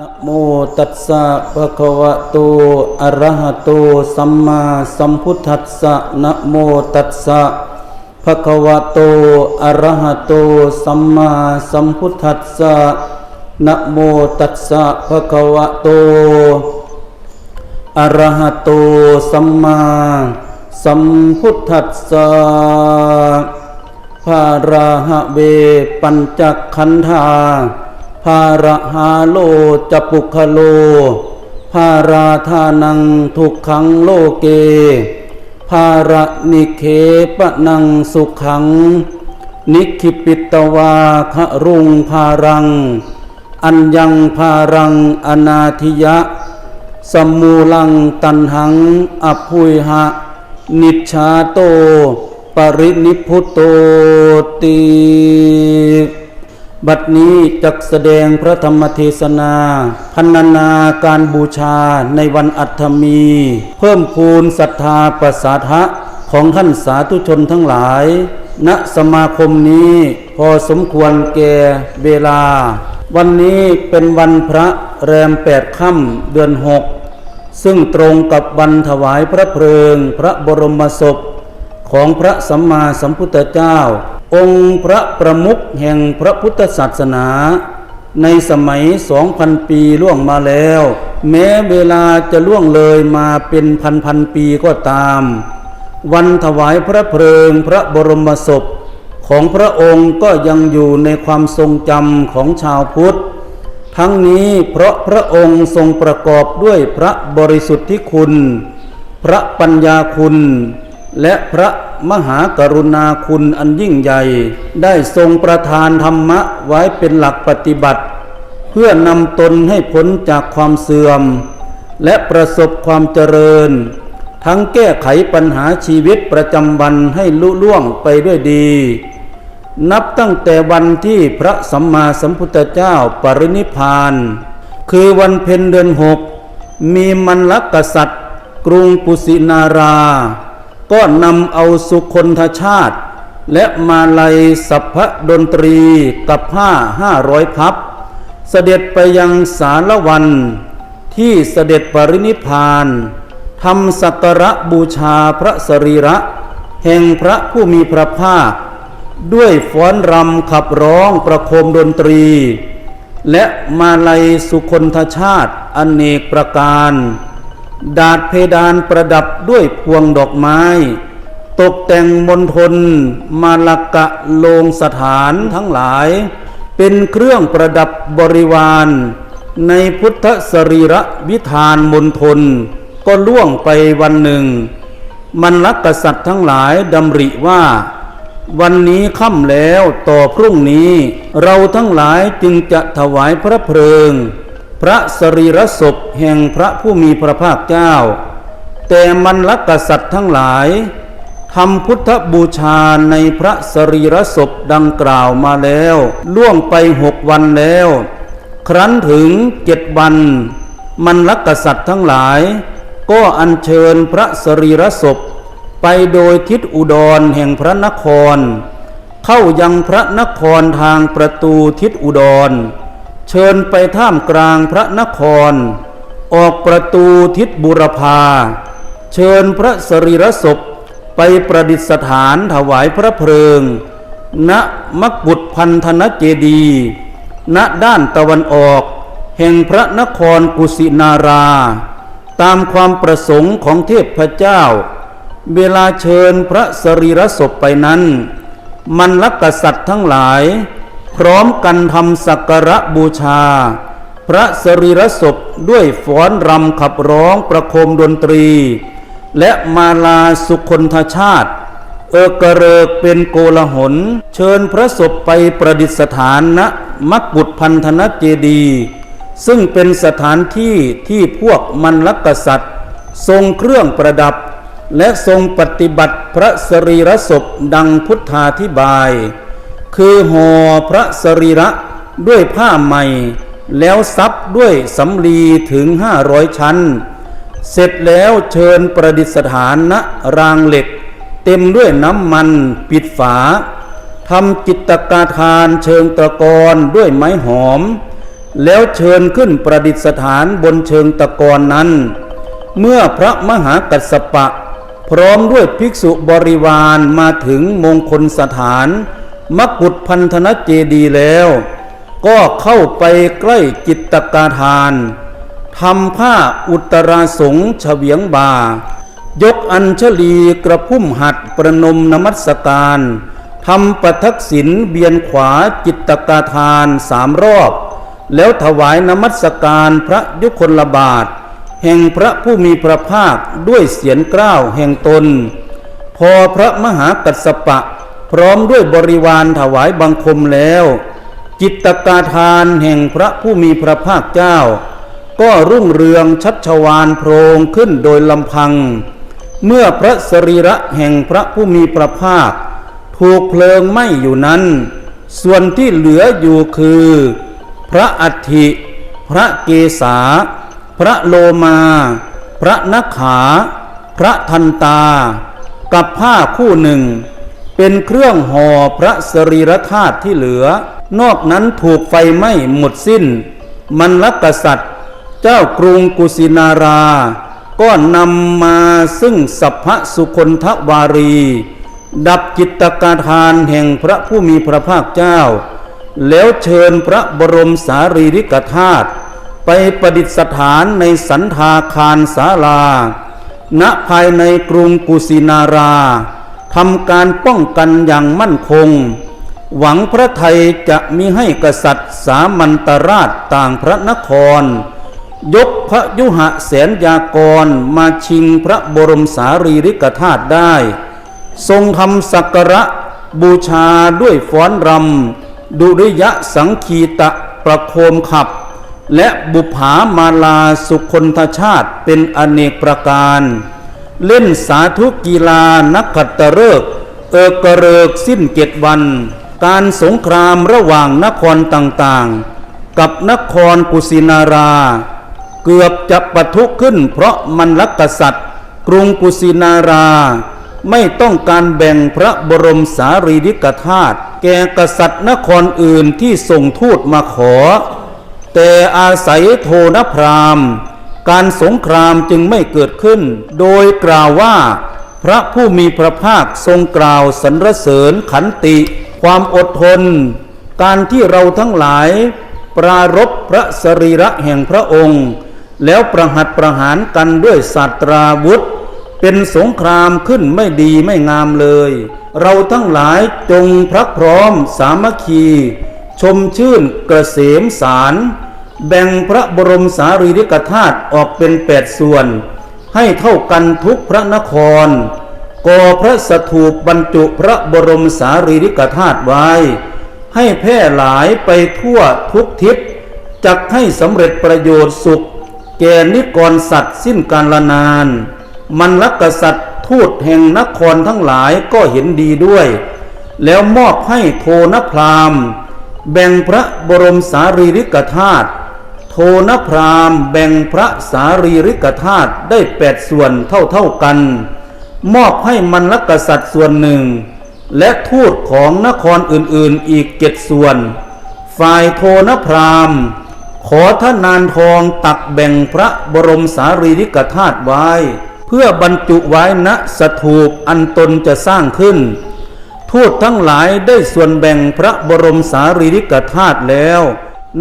นะโมตัสสะภะคะวะโต อะระหะโต สัมมาสัมพุทธัสสะนะโมตัสสะภะคะวะโต อะระหะโต สัมมาสัมพุทธัสสะนะโมตัสสะภะคะวะโต อะระหะโต สัมมาสัมพุทธัสสะภาราหะเว ปัญจขันธา ภาระหาโลจปุคโล ภาราธานังทุกขังโลเก ภาระนิเคปะนังสุขัง นิคิปิตวาคะรุงภารัง อัญญังภารังอนาธิยะสมมูลังตันหังอภุยหะ นิชาโต ปรินิพุโตติ บัดนี้จักแสดงพระธรรมเทศนา พันนาการบูชาในวันอัฐมี เพิ่มพูนศรัทธาประสาทะของท่านสาธุชนทั้งหลาย ณสมาคมนี้พอสมควรแก่เวลา วันนี้เป็นวันพระแรมแปดค่ำเดือนหกซึ่งตรงกับวันถวายพระเพลิง พระบรมศพของพระสัมมาสัมพุทธเจ้า องค์พระประมุขแห่งพระพุทธศาสนา ในสมัยสองพันปีล่วงมาแล้ว แม้เวลาจะล่วงเลยมาเป็นพันพันปีก็ตาม วันถวายพระเพลิงพระบรมศพของพระองค์ก็ยังอยู่ในความทรงจำของชาวพุทธ ทั้งนี้เพราะพระองค์ทรงประกอบด้วยพระบริสุทธิคุณ พระปัญญาคุณ และพระมหากรุณาคุณอันยิ่งใหญ่ ได้ทรงประทานธรรมะไว้เป็นหลักปฏิบัติ เพื่อนำตนให้พ้นจากความเสื่อม และประสบความเจริญ ทั้งแก้ไขปัญหาชีวิตประจำวันให้ลุล่วงไปด้วยดี นับตั้งแต่วันที่พระสัมมาสัมพุทธเจ้าปรินิพาน คือวันเพ็ญเดือนหกมีมันลกษัตริย์ กรุงกุสินารา ก็นำเอาสุคนทชาติ และมาลัยสัพพดนตรีกับผ้าห้าร้อยพับ เสด็จไปยังสารวัน ที่เสด็จปรินิพานทำสักการะบูชาพระสรีระ แห่งพระผู้มีพระภาค ด้วยฟ้อนรำขับร้องประโคมดนตรี และมาลัยสุคนทชาติอเนกประการ ดาดเพดานประดับด้วยพวงดอกไม้ ตกแต่งมณฑลมาลกะโลงสถานทั้งหลาย เป็นเครื่องประดับบริวาร ในพุทธสรีระวิธานมณฑลก็ล่วงไปวันหนึ่ง มันลักกษัตริย์ทั้งหลายดำริว่า วันนี้ค่ำแล้วต่อพรุ่งนี้ เราทั้งหลายจึงจะถวายพระเพลิง พระสรีระศพแห่งพระผู้มีพระภาคเจ้า แต่มันลักกษัตริย์ทั้งหลายทำพุทธบูชาในพระสรีระศพดังกล่าวมาแล้ว ล่วงไปหกวันแล้ว ครั้นถึงเจ็ดวัน มันลักกษัตริย์ทั้งหลาย ก็อัญเชิญพระสรีระศพ ไปโดยทิศอุดรแห่งพระนคร เข้ายังพระนครทางประตูทิศอุดร ชิญไปท่ามกลางพระนคร ออกประตูทิศบุรพา เชิญพระสรีระศพไปประดิษฐานถวายพระเพลิง ณมกุฏพันธนเจดี ณด้านตะวันออก แห่งพระนครกุสินารา ตามความประสงค์ของเทพเจ้า เวลาเชิญพระสรีระศพไปนั้น มันลักกษัตริย์ทั้งหลาย พร้อมกันทำสักการะบูชา พระสรีระศพด้วยฟ้อนรำขับร้องประโคมดนตรี และมาลาสุคนทชาติ เอกระเริกเป็นโกลหน เชิญพระศพไปประดิษฐานณมักบุตรพันธนเจดีย์ซึ่งเป็นสถานที่ที่พวกมันลักกษัตริย์ ทรงเครื่องประดับ และทรงปฏิบัติพระสรีระศพดังพุทธาธิบาย คือห่อพระสรีระด้วยผ้าใหม่ แล้วซับด้วยสำลีถึงห้าร้อยชั้น เสร็จแล้วเชิญประดิษฐานณรางเหล็ก เต็มด้วยน้ำมันปิดฝาทำจิตตกาทานเชิงตะกอนด้วยไม้หอม แล้วเชิญขึ้นประดิษฐานบนเชิงตะกอนนั้น เมื่อพระมหากัสสปะ พร้อมด้วยภิกษุบริวารมาถึงมงคลสถาน มกุฏพันธนเจดีย์แล้ว ก็เข้าไปใกล้จิตตกาทานทำผ้าอุตราสงเฉวียงบา ยกอัญชลีกระพุ่มหัดประนมนมัสการทำประทักษิณเบียนขวาจิตตกาทานสามรอบ แล้วถวายนมัสการพระยุคลบาท แห่งพระผู้มีพระภาคด้วยเสียงกล้าวแห่งตน พอพระมหากัสสปะ พร้อมด้วยบริวารถวายบังคมแล้ว จิตตกาทานแห่งพระผู้มีพระภาคเจ้า ก็รุ่งเรืองชัชวานโพรงขึ้นโดยลำพัง เมื่อพระสรีระแห่งพระผู้มีพระภาค ถูกเพลิงไหม้อยู่นั้น ส่วนที่เหลืออยู่คือ พระอัฐิ พระเกศาพระโลมา พระนักขา พระทันตา กับผ้าคู่หนึ่ง เป็นเครื่องห่อพระสรีรธาตุที่เหลือ นอกนั้นถูกไฟไหม้หมดสิ้น มันลกษัตริย์ เจ้ากรุงกุสินารา ก็นำมาซึ่งสัพพสุคนทวารี ดับจิตกาทานแห่งพระผู้มีพระภาคเจ้า แล้วเชิญพระบรมสารีริกธาตุไปประดิษฐานในสันทาคารศาลา ณภายในกรุงกุสินารา ทำการป้องกันอย่างมั่นคง หวังพระไทยจะมิให้กษัตริย์สามัญตราชต่างพระนคร ยกพระยุหะแสนยากรมาชิงพระบรมสารีริกธาตุได้ ทรงทำสักการะบูชาด้วยฟ้อนรำดุริยะสังคีตะประโคมขับ และบุภามาลาสุคนทชาติเป็นอเนกประการ เล่นสาธุกีฬานักขัตฤกษ์เอกกระเริกสิ้นเจ็ดวัน การสงครามระหว่างนครต่างๆ กับนครกุสินารา เกือบจะปะทุขึ้น เพราะมันลักกษัตริย์ กรุงกุสินารา ไม่ต้องการแบ่งพระบรมสารีริกธาตุแก่กษัตริย์นครอื่นที่ส่งทูตมาขอ แต่อาศัยโทนพราหมณ์ การสงครามจึงไม่เกิดขึ้น โดยกล่าวว่า พระผู้มีพระภาคทรงกล่าวสรรเสริญขันติ ความอดทน การที่เราทั้งหลาย ปรารบพระสรีระแห่งพระองค์ แล้วประหัตประหารกันด้วยศาสตราวุธ เป็นสงครามขึ้นไม่ดีไม่งามเลย เราทั้งหลายจงพรักพร้อมสามัคคี ชมชื่นเกษมสาร แบ่งพระบรมสารีริกธาตุออกเป็นแปดส่วน ให้เท่ากันทุกพระนครก่อพระสถูปบรรจุพระบรมสารีริกธาตุไว้ ให้แพร่หลายไปทั่วทุกทิศจักให้สำเร็จประโยชน์สุข แก่นิกรสัตว์สิ้นกาลนาน มันลักกษัตริย์ทูตแห่งนครทั้งหลายก็เห็นดีด้วย แล้วมอบให้โทนพรามแบ่งพระบรมสารีริกธาตุ โทนพรามแบ่งพระสารีริกธาตุได้แปดส่วนเท่าเท่ากัน มอบให้มันลกษัตริย์ส่วนหนึ่ง และทูตของนครอื่นๆอีกเจ็ดส่วน ฝ่ายโทนพรามขอท่านานทองตักแบ่งพระบรมสารีริกธาตุไว้ เพื่อบรรจุไว้ณสถูปอันตนจะสร้างขึ้น ทูตทั้งหลายได้ส่วนแบ่งพระบรมสารีริกธาตุแล้ว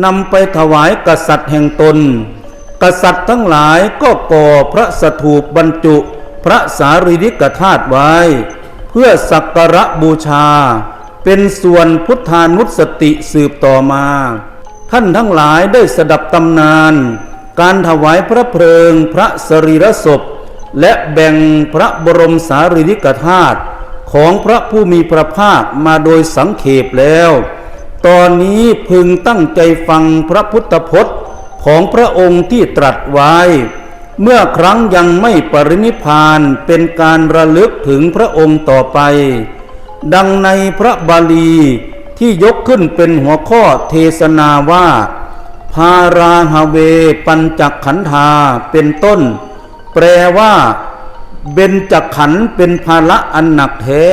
นำไปถวายกษัตริย์แห่งตน กษัตริย์ทั้งหลายก็ก่อพระสถูปบรรจุ พระสารีริกธาตุไว้ เพื่อสักการะบูชา เป็นส่วนพุทธานุสติสืบต่อมา ท่านทั้งหลายได้สดับตำนาน การถวายพระเพลิงพระสรีระศพ และแบ่งพระบรมสารีริกธาตุของพระผู้มีพระภาคมาโดยสังเขปแล้ว ตอนนี้พึงตั้งใจฟังพระพุทธพจน์ของพระองค์ที่ตรัสไว้ เมื่อครั้งยังไม่ปรินิพานเป็นการระลึกถึงพระองค์ต่อไป ดังในพระบาลีที่ยกขึ้นเป็นหัวข้อเทศนาว่า พาราหาเวปัญจขันธาเป็นต้น แปลว่าเบญจขันธ์เป็นภาระอันหนักแท้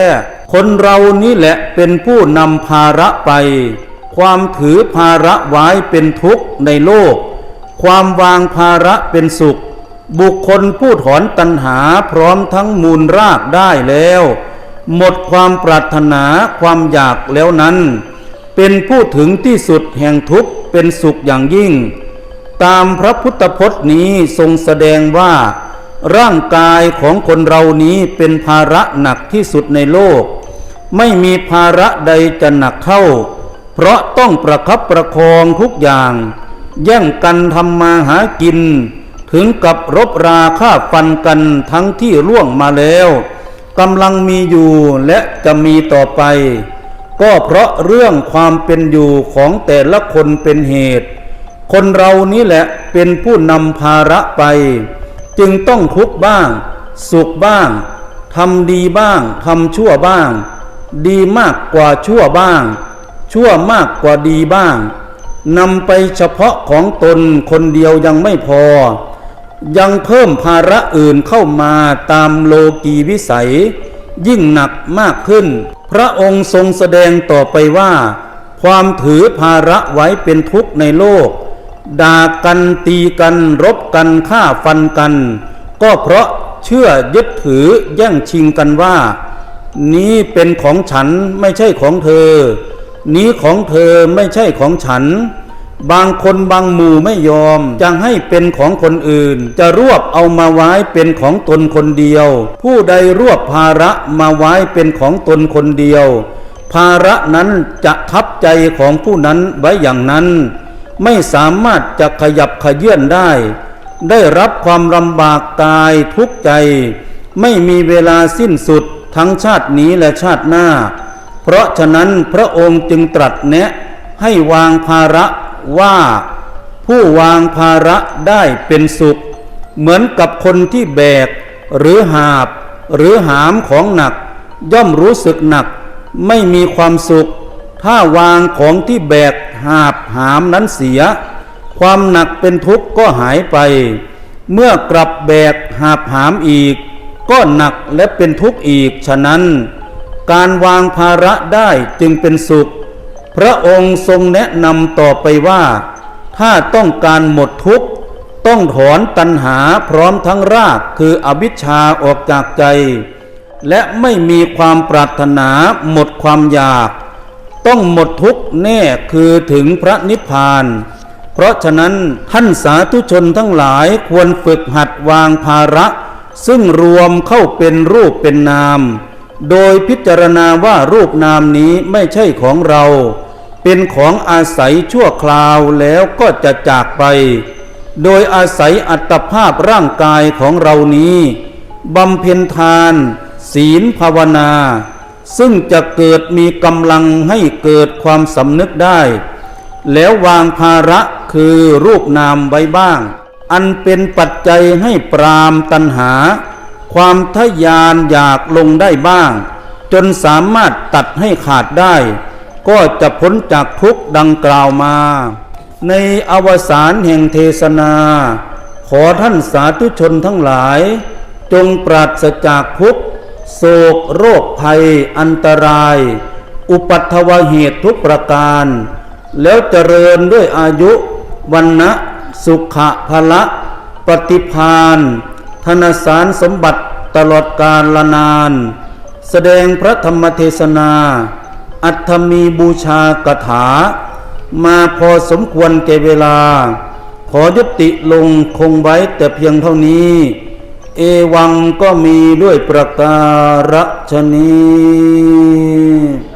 คนเรานี่แหละเป็นผู้นำภาระไป ความถือภาระไว้เป็นทุกข์ในโลก ความวางภาระเป็นสุข บุคคลผู้ถอนตัณหาพร้อมทั้งมูลรากได้แล้ว หมดความปรารถนาความอยากแล้วนั้น เป็นผู้ถึงที่สุดแห่งทุกข์เป็นสุขอย่างยิ่ง ตามพระพุทธพจน์นี้ทรงแสดงว่าร่างกายของคนเรานี้เป็นภาระหนักที่สุดในโลก ไม่มีภาระใดจะหนักเข้าเพราะต้องประคับประคองทุกอย่าง แย่งกันทำมาหากิน ถึงกับรบราฆ่าฟันกันทั้งที่ล่วงมาแล้วกำลังมีอยู่และจะมีต่อไป ก็เพราะเรื่องความเป็นอยู่ของแต่ละคนเป็นเหตุ คนเรานี้แหละเป็นผู้นำภาระไป จึงต้องทุกข์บ้าง สุขบ้างทำดีบ้างทำชั่วบ้าง ดีมากกว่าชั่วบ้าง ชั่วมากกว่าดีบ้างนำไปเฉพาะของตนคนเดียวยังไม่พอ ยังเพิ่มภาระอื่นเข้ามาตามโลกีวิสัย ยิ่งหนักมากขึ้น พระองค์ทรงแสดงต่อไปว่า ความถือภาระไว้เป็นทุกข์ในโลก ด่ากันตีกันรบกันฆ่าฟันกัน ก็เพราะเชื่อยึดถือแย่งชิงกันว่า นี้เป็นของฉันไม่ใช่ของเธอ นี้ของเธอไม่ใช่ของฉัน บางคนบางหมู่ไม่ยอมจะให้เป็นของคนอื่น จะรวบเอามาไว้เป็นของตนคนเดียว ผู้ใดรวบภาระมาไว้เป็นของตนคนเดียว ภาระนั้นจะทับใจของผู้นั้นไว้อย่างนั้น ไม่สามารถจะขยับขยื่นได้ ได้รับความลำบากกายทุกข์ใจ ไม่มีเวลาสิ้นสุด ทั้งชาตินี้และชาติหน้า เพราะฉะนั้นพระองค์จึงตรัสแนะให้วางภาระว่า ผู้วางภาระได้เป็นสุข เหมือนกับคนที่แบก หรือหาบ หรือหามของหนัก ย่อมรู้สึกหนัก ไม่มีความสุข ถ้าวางของที่แบกหาบหามนั้นเสีย ความหนักเป็นทุกข์ก็หายไป เมื่อกลับแบกหาบหามอีก ก็หนักและเป็นทุกข์อีก ฉะนั้น การวางภาระได้จึงเป็นสุข พระองค์ทรงแนะนำต่อไปว่า ถ้าต้องการหมดทุกข์ ต้องถอนตัณหาพร้อมทั้งรากคืออวิชชาออกจากใจ และไม่มีความปรารถนาหมดความอยาก ต้องหมดทุกข์แน่คือถึงพระนิพพานเพราะฉะนั้นท่านสาธุชนทั้งหลายควรฝึกหัดวางภาระ ซึ่งรวมเข้าเป็นรูปเป็นนาม โดยพิจารณาว่ารูปนามนี้ไม่ใช่ของเรา เป็นของอาศัยชั่วคราวแล้วก็จะจากไป โดยอาศัยอัตภาพร่างกายของเรานี้บำเพ็ญทาน ศีลภาวนา ซึ่งจะเกิดมีกำลังให้เกิดความสำนึกได้ แล้ววางภาระคือรูปนามไว้บ้าง อันเป็นปัจจัยให้ปรามตัณหา ความทะยานอยากลงได้บ้าง จนสามารถตัดให้ขาดได้ ก็จะพ้นจากทุกข์ดังกล่าวมา ในอวสานแห่งเทศนา ขอท่านสาธุชนทั้งหลาย จงปราศจากทุกข์โศกโรคภัย อันตราย อุปัตถวเหตุทุกประการ แล้วเจริญด้วยอายุวันนะ สุขะภละปฏิพานธนสารสมบัติตลอดกาลนาน แสดงพระธรรมเทศนา อัตถมีบูชากถา มาพอสมควรแก่เวลา ขอยุติลงคงไว้แต่เพียงเท่านี้ เอวังก็มีด้วยประการฉนี้